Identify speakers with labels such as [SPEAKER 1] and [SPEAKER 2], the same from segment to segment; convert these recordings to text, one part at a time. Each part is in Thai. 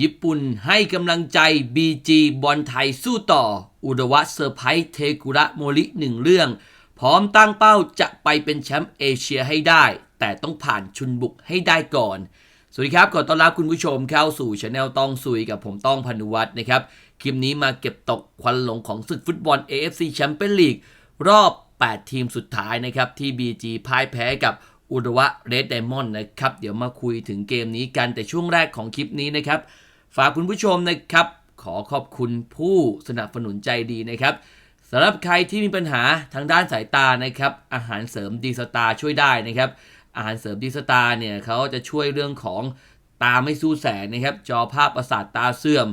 [SPEAKER 1] ญี่ปุ่นให้กำลังใจ BG บอลไทยสู้ต่อ อุดวะเซอร์ไพรส์เทกุระโมริหนึ่งเรื่อง พร้อมตั้งเป้าจะไปเป็นแชมป์เอเชียให้ได้ แต่ต้องผ่านชุนบุกให้ได้ก่อน สวัสดีครับ ขอต้อนรับคุณผู้ชมเข้าสู่ช anel ต้องซุยกับผมต้องพานุวัฒน์นะครับ คลิปนี้มาเก็บตกควันหลงของศึกฟุตบอล AFC Champions League รอบ 8 ทีมสุดท้ายนะครับที่ BG พ่ายแพ้กับอุดวะเรดไดมอนด์นะครับ เดี๋ยวมาคุยถึงเกมนี้กันแต่ช่วงแรกของคลิปนี้นะครับ ฝากคุณผู้ชมนะครับ ขอขอบคุณผู้สนับสนุนใจดีนะครับสำหรับใครที่มีปัญหาทางด้านสายตานะครับ อาหารเสริมดีสตาช่วยได้นะครับ อาหารเสริมดีสตาเนี่ยเขาจะช่วยเรื่องของตาไม่สู้แสงนะครับ จอภาพประสาทตาเสื่อม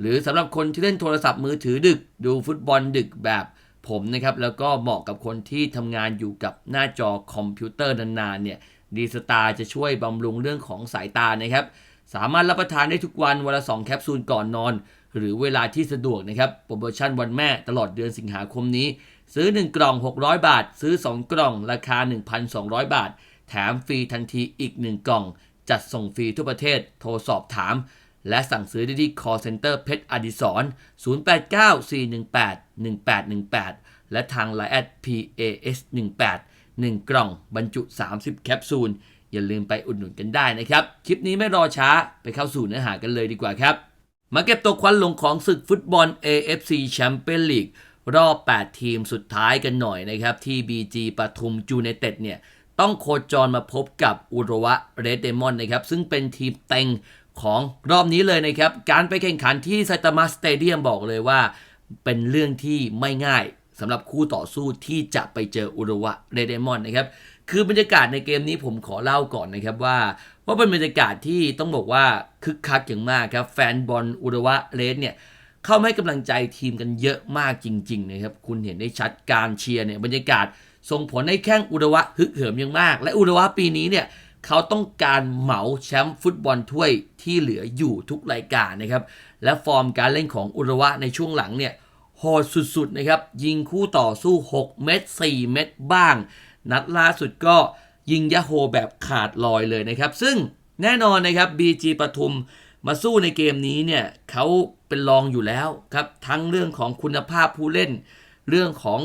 [SPEAKER 1] หรือสำหรับคนที่เล่นโทรศัพท์มือถือดึก ดูฟุตบอลดึกแบบผมนะครับ แล้วก็เหมาะกับคนที่ทำงานอยู่กับหน้าจอคอมพิวเตอร์นานๆเนี่ยดีสตาจะช่วยบำรุงเรื่องของสายตานะครับ สามารถรับประทานได้ทุกวันวันละ2แคปซูลก่อนนอน หรือเวลาที่สะดวกนะครับโปรโมชั่นวันแม่ตลอดเดือนสิงหาคมนี้ ซื้อ 1 กล่อง 600 บาท ซื้อ 2 กล่อง ราคา 1,200 บาท แถมฟรีทันทีอีก 1 กล่อง จัดส่งฟรีทั่วประเทศ โทรสอบถาม และสั่งซื้อได้ที่ call center เพชรอดิศร0894181818 และทาง Line at PAS18 1 กล่องบรรจุ 30 แคปซูล อย่าลืมไปอุดหนุนกันได้นะครับ คลิปนี้ไม่รอช้าไปเข้าสู่เนื้อหากันเลยดีกว่าครับ มาเก็บตกควันหลงของศึกฟุตบอล AFC Champions League รอบ 8 ทีมสุดท้ายกันหน่อยนะครับ ที่ BG ปทุมจูเนเต็ดเนี่ย ต้องโคจรมาพบกับอุรวะเรดเดมอนนะครับ ซึ่งเป็นทีมเต็งของรอบนี้เลยนะครับ การไปแข่งขันที่ไซตามะสเตเดียมบอกเลยว่า เป็นเรื่องที่ไม่ง่ายสำหรับคู่ต่อสู้ที่จะไปเจออุรวะเรดเดมอนนะครับ คือบรรยากาศในเกมนี้ผมขอเล่าก่อนนะครับว่าว่าเป็นบรรยากาศที่ต้องบอกว่าคึกคักอย่างมากครับ แฟนบอลอุรวะเรดเนี่ยเข้ามาให้กำลังใจทีมกันเยอะมากจริงๆนะครับคุณเห็นได้ชัดการเชียร์เนี่ยบรรยากาศส่งผลให้แข้งอุรวะฮึกเหิมอย่างมาก และอุรวะปีนี้เนี่ยเขาต้องการเหมาแชมป์ฟุตบอลถ้วยที่เหลืออยู่ทุกรายการนะครับและฟอร์มการเล่นของอุรวะในช่วงหลังเนี่ยโหดสุดๆนะครับยิงคู่ต่อสู้ 6 เม็ด4เม็ดบ้าง นัดล่าสุดก็ยิงยะโฮแบบขาดลอยเลยนะครับ ซึ่งแน่นอนนะครับ BG ปทุมมาสู้ในเกมนี้เนี่ยเขาเป็นรองอยู่แล้วครับ ทั้งเรื่องของคุณภาพผู้เล่น เรื่องของ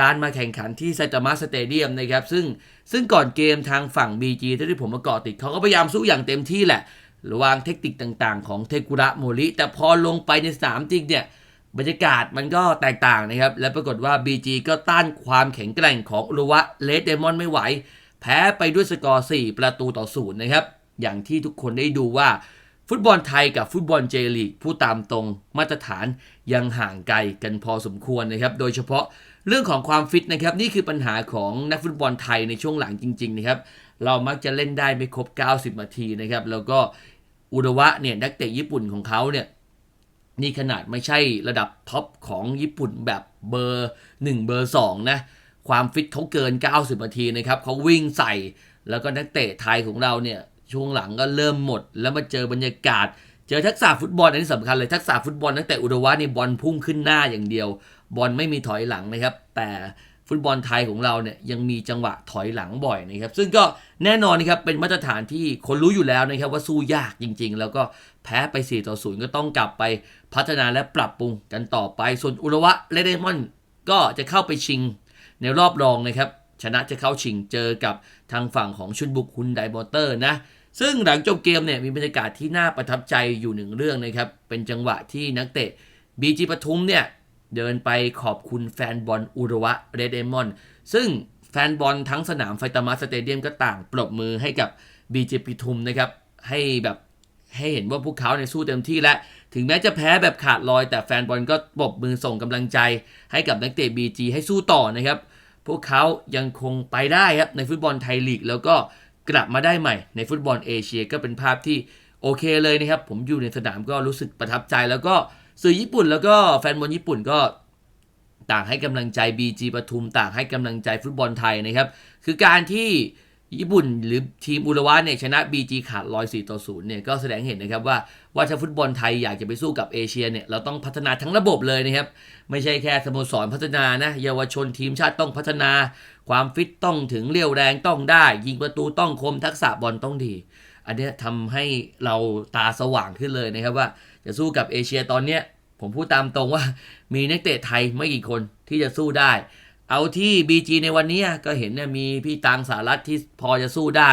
[SPEAKER 1] การมาแข่งขันที่ไซตามะสเตเดียมนะครับ ซึ่งซึ่งก่อนเกมทางฝั่ง BG ที่ผมมาเกาะติดเขาก็พยายามสู้อย่างเต็มที่แหละ ระวางเทคนิคต่างๆ ของเทกุระโมริแต่พอลงไปในสนามจริงเนี่ย บรรยากาศมันก็แตกต่างนะครับ และปรากฏว่า BG ก็ต้านความแข็งแกร่งของอุรุวะเลดเดมอนไม่ไหว แพ้ไปด้วยสกอร์ 4 ประตูต่อศูนย์นะครับ อย่างที่ทุกคนได้ดูว่า ฟุตบอลไทยกับฟุตบอลเจลีกผู้ตามตรงมาตรฐานยังห่างไกลกันพอสมควรนะครับ โดยเฉพาะเรื่องของความฟิตนะครับ นี่คือปัญหาของนักฟุตบอลไทยในช่วงหลังจริง ๆ นะครับ เรามักจะเล่นได้ไม่ครบ 90 นาทีนะครับแล้วก็อุดวะเนี่ยนักเตะญี่ปุ่นของเขาเนี่ย นี่ขนาดไม่ใช่ระดับท็อปของญี่ปุ่นแบบเบอร์ 1 เบอร์ 2 นะ ความฟิตเขาเกิน 90 นาทีนะครับเขาวิ่งใส่ แล้วก็นักเตะไทยของเราเนี่ย ช่วงหลังก็เริ่มหมด แล้วมาเจอบรรยากาศ เจอทักษะฟุตบอลอันนี้สำคัญเลย ทักษะฟุตบอลนักเตะอุดวะนี่บอลพุ่งขึ้นหน้าอย่างเดียว บอลไม่มีถอยหลังนะครับ แต่ฟุตบอลไทยของเราเนี่ยยังมีจังหวะถอยหลังบ่อยนะครับ ซึ่งก็แน่นอนนะครับเป็นมาตรฐานที่คนรู้อยู่แล้วนะครับว่าสู้ยากจริง ๆ แล้วก็ แพ้ไป4ต่อ0ก็ต้องกลับไปพัฒนาและปรับปรุงกันต่อไป ส่วนอุระวะเลเดมอนก็จะเข้าไปชิงในรอบรองนะครับ ชนะจะเข้าชิงเจอกับทางฝั่งของชุนบุกฮุนไดมอเตอร์นะ ซึ่งหลังจบเกมเนี่ยมีบรรยากาศที่น่าประทับใจอยู่หนึ่งเรื่องนะครับ เป็นจังหวะที่นักเตะบีจีปทุมเนี่ยเดินไปขอบคุณแฟนบอลอุระวะเรดเดมอนซึ่งแฟนบอลทั้งสนามไฟตามาสเตเดียมก็ต่างปรบมือให้กับบีจีปทุมนะครับให้แบบ ให้เห็นว่าพวกเขาในสู้เต็มที่และ ถึงแม้จะแพ้แบบขาดลอย แต่แฟนบอลก็ปรบมือส่งกำลังใจ ให้กับนักเตะ BG ให้สู้ต่อนะครับ พวกเขายังคงไปได้ครับในฟุตบอลไทยลีก แล้วก็กลับมาได้ใหม่ในฟุตบอลเอเชียก็เป็นภาพที่โอเคเลยนะครับ ผมอยู่ในสนามก็รู้สึกประทับใจ แล้วก็สื่อญี่ปุ่น แล้วก็แฟนบอลญี่ปุ่นก็ต่างให้กำลังใจ BG ปทุมต่างให้กำลังใจฟุตบอลไทยนะครับ คือการที่ ญี่ปุ่นหรือทีมอุระวะเนี่ยชนะ BG ขาดลอย4ต่อ0เนี่ยก็แสดงเห็นนะครับว่าว่าถ้าฟุตบอลไทยอยากจะไปสู้กับเอเชียเนี่ยเราต้องพัฒนาทั้งระบบเลยนะครับไม่ใช่แค่สโมสรพัฒนานะเยาวชนทีมชาติต้องพัฒนา ความฟิตต้องถึงเรียวแรงต้องได้ ยิงประตูต้องคมทักษะบอลต้องดี อันนี้ทำให้เราตาสว่างขึ้นเลยนะครับว่าจะสู้กับเอเชียตอนเนี้ยผมพูดตามตรงว่ามีนักเตะไทยไม่กี่คนที่จะสู้ได้ เอาที่ BG ในวันนี้ก็เห็นเนี่ยมีพี่ตังสารัตที่พอจะสู้ได้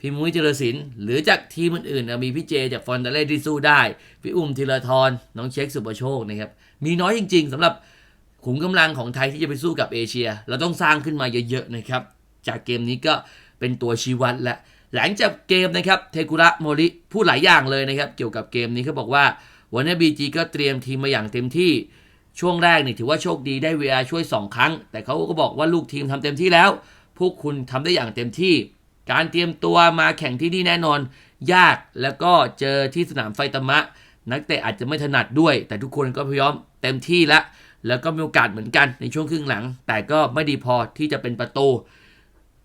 [SPEAKER 1] พี่มุ้ยเจริญศิลป์หรือจากทีมอื่นๆมีพี่เจจากฟอนเตเล่ที่สู้ได้ พี่อุ้มธีรทรน้องเช็คสุปโชคนะครับมีน้อยจริง ๆสำหรับขุมกำลังของไทยที่จะไปสู้กับเอเชีย เราต้องสร้างขึ้นมาเยอะๆนะครับ จากเกมนี้ก็เป็นตัวชี้วัดและหลังจากเกมนะครับเทกุระโมริพูดหลายอย่างเลยนะครับ เกี่ยวกับเกมนี้เขาบอกว่าวันนี้บีจีก็เตรียมทีมมาอย่างเต็มที่ ช่วงแรกนี่ถือว่าโชคดีได้เวลาช่วย 2 ครั้ง แต่เขาก็บอกว่าลูกทีมทำเต็มที่แล้ว พวกคุณทำได้อย่างเต็มที่ การเตรียมตัวมาแข่งที่นี่แน่นอน ยากแล้วก็เจอที่สนามไฟตมะ นักเตะอาจจะไม่ถนัดด้วย แต่ทุกคนก็พยายามเต็มที่ล้วแล้วก็มีโอกาสเหมือนกันในช่วงครึ่งหลัง แต่ก็ไม่ดีพอที่จะเป็นประตู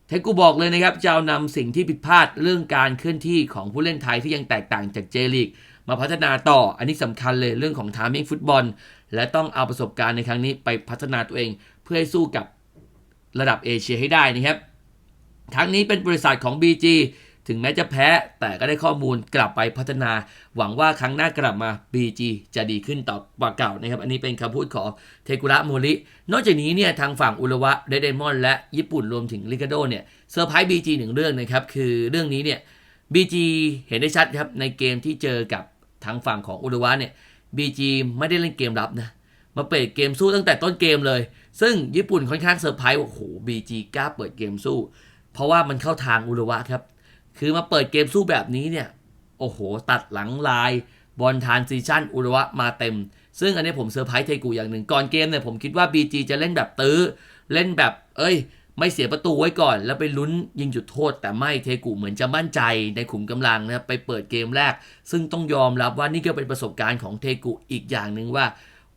[SPEAKER 1] เทกูบอกเลยนะครับจะเอานำสิ่งที่ผิดพลาดเรื่องการเคลื่อนที่ของผู้เล่นไทยที่ยังแตกต่างจากเจลีก มาพัฒนาต่อ อันนี้สำคัญเลยเรื่องของทามมิ่งฟุตบอล และต้องเอาประสบการณ์ในครั้งนี้ไปพัฒนาตัวเอง เพื่อให้สู้กับระดับเอเชียให้ได้นะครับครั้งนี้เป็นบริษัทของ BG ถึงแม้จะแพ้แต่ก็ได้ข้อมูลกลับไปพัฒนา หวังว่าครั้งหน้ากลับมา BG จะดีขึ้นต่อกว่าเก่านะครับ อันนี้เป็นคำพูดของเทกุระโมริ นอกจากนี้เนี่ยทางฝั่งอุระวะเดเดมอนและญี่ปุ่นรวมถึงลิกาโดเนี่ยเซอร์ไพรส์ BG หนึ่งเรื่องนะครับ คือเรื่องนี้เนี่ย BG เห็นได้ชัดครับในเกมที่เจอกับ ทางฝั่งของอุระวะเนี่ย BG ไม่ได้เล่นเกมรับนะ มาเปิดเกมสู้ตั้งแต่ต้นเกมเลย ซึ่งญี่ปุ่นค่อนข้างเซอร์ไพรส์ว่าโอ้โห BG กล้าเปิดเกมสู้ เพราะว่ามันเข้าทางอุระวะครับ คือมาเปิดเกมสู้แบบนี้เนี่ย โอ้โห ตัดหลังลาย บอลทานซีชั่นอุระวะมาเต็ม ซึ่งอันนี้ผมเซอร์ไพรส์เทกูอย่างหนึ่ง ก่อนเกมเนี่ยผมคิดว่า BG จะเล่นแบบตื้อ เล่นแบบ เอ้ย ไม่เสียประตูไว้ก่อน แล้วไปลุ้นยิงจุดโทษ แต่ไม่เทกุเหมือนจะมั่นใจในขุมกำลังนะครับไปเปิดเกมแรก ซึ่งต้องยอมรับว่านี่ก็เป็นประสบการณ์ของเทกุอีกอย่างหนึ่งว่า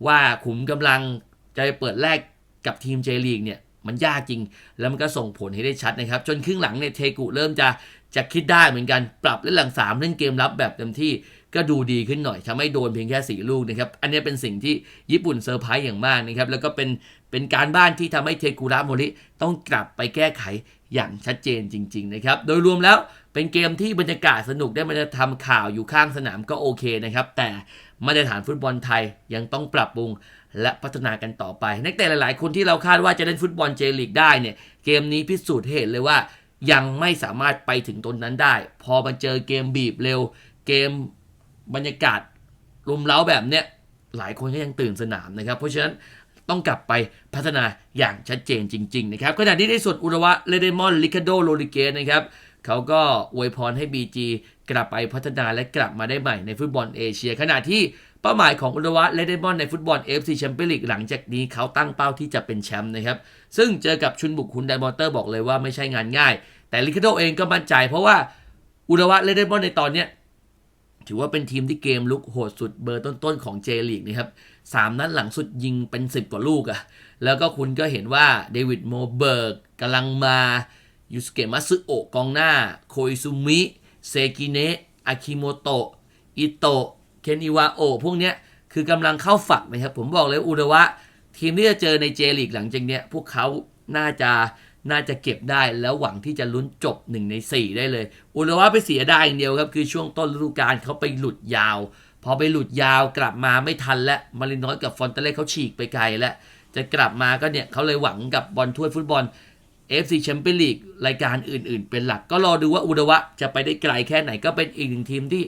[SPEAKER 1] ว่าขุมกำลังจะไปเปิดแรกกับทีมเจลีกเนี่ยมันยากจริง แล้วมันก็ส่งผลให้ได้ชัดนะครับ จนครึ่งหลังเนี่ยเทกุเริ่มจะ จะคิดได้เหมือนกันปรับเล่นหลังสามเล่นเกมรับแบบเต็มที่ก็ดูดีขึ้นหน่อยทำให้โดนเพียงแค่สี่ลูกนะครับ อันนี้เป็นสิ่งที่ญี่ปุ่นเซอร์ไพรส์อย่างมากนะครับ แล้วก็เป็นเป็นการบ้านที่ทำให้เทกุระโมริต้องกลับไปแก้ไขอย่างชัดเจนจริง ๆ นะครับ โดยรวมแล้วเป็นเกมที่บรรยากาศสนุกได้มาทำข่าวอยู่ข้างสนามก็โอเคนะครับ แต่มาตรฐานฟุตบอลไทยยังต้องปรับปรุงและพัฒนากันต่อไป นักเตะหลาย ๆ คนที่เราคาดว่าจะเล่นฟุตบอลเจลีกได้เนี่ยเกมนี้พิสูจน์เห็นเลยว่า ยังไม่สามารถไปถึงตนนั้นได้ พอมาเจอเกมบีบเร็ว เกมบรรยากาศรุมเร้าแบบเนี้ยหลายคนก็ยังตื่นสนามนะครับ เพราะฉะนั้นต้องกลับไปพัฒนาอย่างชัดเจนจริง ๆ นะครับขณะที่ในส่วนอุระวะเลเดมอนลิคาโดโรลิเกสนะครับเขาก็อวยพรให้ BG กลับไปพัฒนาและกลับมาได้ใหม่ในฟุตบอลเอเชีย ขณะที่ เป้าหมายของอุระวะเลเดมอนในฟุตบอล FC แชมเปี้ยนลีกหลังจากนี้เขาตั้งเป้าที่จะเป็นแชมป์นะครับ ซึ่งเจอกับชุนบุกคุณไดมอนเตอร์บอกเลยว่าไม่ใช่งานง่าย แต่ลิคาโดเองก็มั่นใจเพราะว่าอุระวะเลเดมอนในตอนเนี้ยถือว่าเป็นทีมที่เกมลุกโหดสุดเบอร์ต้นๆของเจลีกนะครับสามนัดหลังสุดยิงเป็น 10 กว่าลูกอะแล้วก็คุณก็เห็นว่าเดวิดโมเบิร์กกำลังมายูสเกมัสึโอกองหน้า โคอิซุมิ เซกิเนะอาคิโมโตะ อิโตะ เคนอิวาโอพวกเนี้ยคือกำลังเข้าฝักนะครับ ผมบอกเลยอุระวะ ทีมที่จะเจอในเจลีกหลังจากเนี้ยพวกเขาน่าจะน่าจะเก็บได้แล้วหวังที่จะลุ้นจบ 1 ใน 4 ได้เลย อุระวะไปเสียได้อย่างเดียวครับ คือช่วงต้นฤดูกาลเขาไปหลุดยาว พอไปหลุดยาวกลับมาไม่ทันและมารินอยกับฟอนเตเล่เขาฉีกไปไกลแล้วจะกลับมาก็เนี่ยเขาเลยหวังกับบอลถ้วยฟุตบอล FC แชมเปี้ยนลีกรายการอื่น ๆ เป็นหลักก็รอดูว่าอุระวะจะไปได้ไกลแค่ไหนก็เป็นอีกหนึ่งทีมที่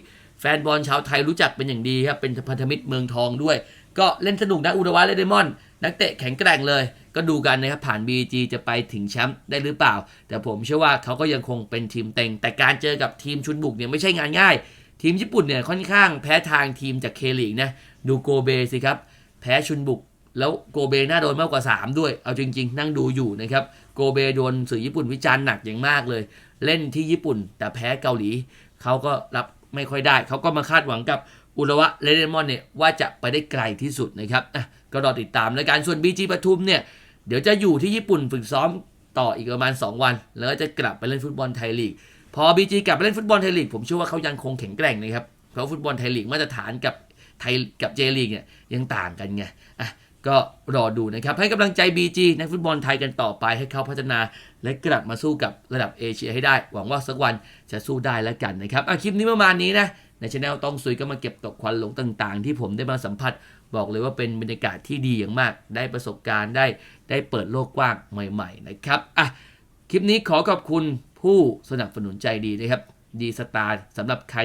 [SPEAKER 1] ฟนบอลชาวไทยรู้จักเป็นอย่างดีครับ เป็นพันธมิตรเมืองทองด้วย ก็เล่นสนุกนะอุระวะเลเดมอน นักเตะแข็งแกร่งเลย ก็ดูกันนะครับ ผ่าน BG จะไปถึงแชมป์ได้หรือเปล่า แต่ผมเชื่อว่าเขาก็ยังคงเป็นทีมเต็ง แต่การเจอกับทีมชุนบุกเนี่ยไม่ใช่งานง่าย ทีมญี่ปุ่นเนี่ยค่อนข้างแพ้ทางทีมจากเคลีกนะ ดูโกเบสิครับ แพ้ชุนบุก แล้วโกเบน่าโดนมากกว่า 3 ด้วย เอาจริง ๆ นั่งดูอยู่นะครับ โกเบโดนสื่อญี่ปุ่นวิจารณ์หนักอย่างมากเลย เล่นที่ญี่ปุ่น แต่แพ้เกาหลี เขาก็รับ ไม่ค่อยได้ เขาก็มาคาดหวังกับอุระวะเลเดมอนเนี่ยว่าจะไปได้ไกลที่สุดนะครับอะก็รอติดตามแล้วกันส่วน BG ปทุมเนี่ยเดี๋ยวจะอยู่ที่ญี่ปุ่นฝึกซ้อมต่ออีกประมาณ 2 วัน แล้วก็จะกลับไปเล่นฟุตบอลไทยลีก พอ BG กลับไปเล่นฟุตบอลไทยลีกผมเชื่อว่าเขายังคงแข็งแกร่งนะครับเพราะฟุตบอลไทยลีกมาตรฐานกับไทยกับเจลีกเนี่ยยังต่างกันไงอะก็รอดูนะครับ ให้กำลังใจ BG นักฟุตบอลไทยกันต่อไปให้เขาพัฒนา และกลับมาสู้กับระดับเอเชียให้ได้ หวังว่าสักวันจะสู้ได้แล้วกันนะครับอะคลิปนี้ประมาณนี้นะในช anel ต้องซุยก็มาเก็บตกควันหลงต่างๆ ที่ผมได้มาสัมผัส บอกเลยว่าเป็นบรรยากาศที่ดีอย่างมาก ได้ประสบการณ์ได้ได้เปิดโลกกว้างใหม่ๆนะครับอะคลิปนี้ขอขอบคุณผู้สนับสนุนใจดีนะครับดีสตาร์สำหรับใคร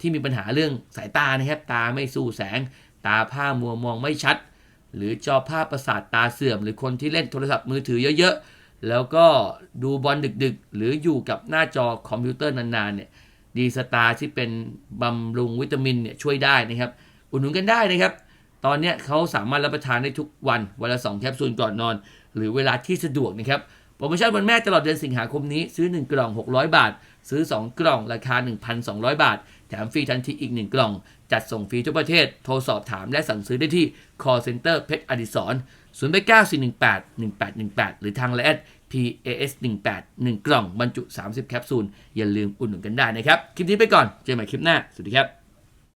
[SPEAKER 1] ที่มีปัญหาเรื่องสายตานะครับ ตาไม่สู้แสง ตาผ้ามัวมองไม่ชัด หรือจอภาพประสาทตาเสื่อม หรือคนที่เล่นโทรศัพท์มือถือเยอะๆ แล้วก็ดูบอลดึกๆ หรืออยู่กับหน้าจอคอมพิวเตอร์นานๆเนี่ยดีสตาร์ที่เป็นบำรุงวิตามินเนี่ยช่วยได้นะครับ อุดหนุนกันได้นะครับ ตอนนี้เขาสามารถรับประทานได้ทุกวัน วันละ 2 แคปซูลก่อนนอน หรือเวลาที่สะดวกนะครับโปรโมชั่นวันแม่ตลอดเดือนสิงหาคมนี้ ซื้อ 1 กล่อง 600 บาท ซื้อ 2 กล่องราคา 1,200 บาท แถมฟรีทันทีอีก 1 กล่อง จัดส่งฟรีทุกประเทศ โทรสอบถามและสั่งซื้อได้ที่ call center เพชรอดิศร 0 9 4 1 8 1 8 1 8 หรือทางไลน์ PAS 1 8 1 กล่องบรรจุ 30 แคปซูล อย่าลืมอุดหนุนกันได้นะครับ คลิปนี้ไปก่อน เจอกันใหม่คลิปหน้า สวัสดีครับ